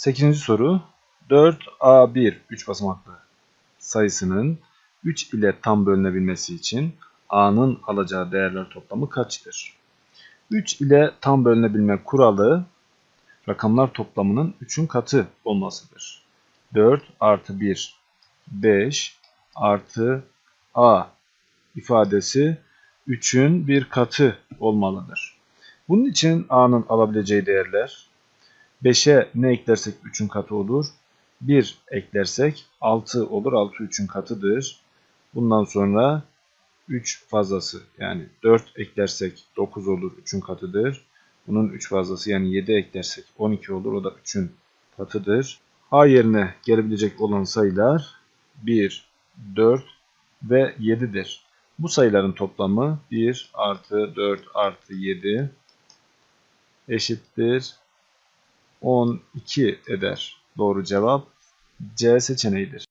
8. soru 4A1 3 basamaklı sayısının 3 ile tam bölünebilmesi için A'nın alacağı değerler toplamı kaçtır? 3 ile tam bölünebilme kuralı rakamlar toplamının 3'ün katı olmasıdır. 4 artı 1 5 artı A ifadesi 3'ün bir katı olmalıdır. Bunun için A'nın alabileceği değerler 5'e ne eklersek 3'ün katı olur. 1 eklersek 6 olur. 6 3'ün katıdır. Bundan sonra 3 fazlası yani 4 eklersek 9 olur. 3'ün katıdır. Bunun 3 fazlası yani 7 eklersek 12 olur. O da 3'ün katıdır. A yerine gelebilecek olan sayılar 1, 4 ve 7'dir. Bu sayıların toplamı 1 artı 4 artı 7 eşittir 12 eder. Doğru cevap C seçeneğidir.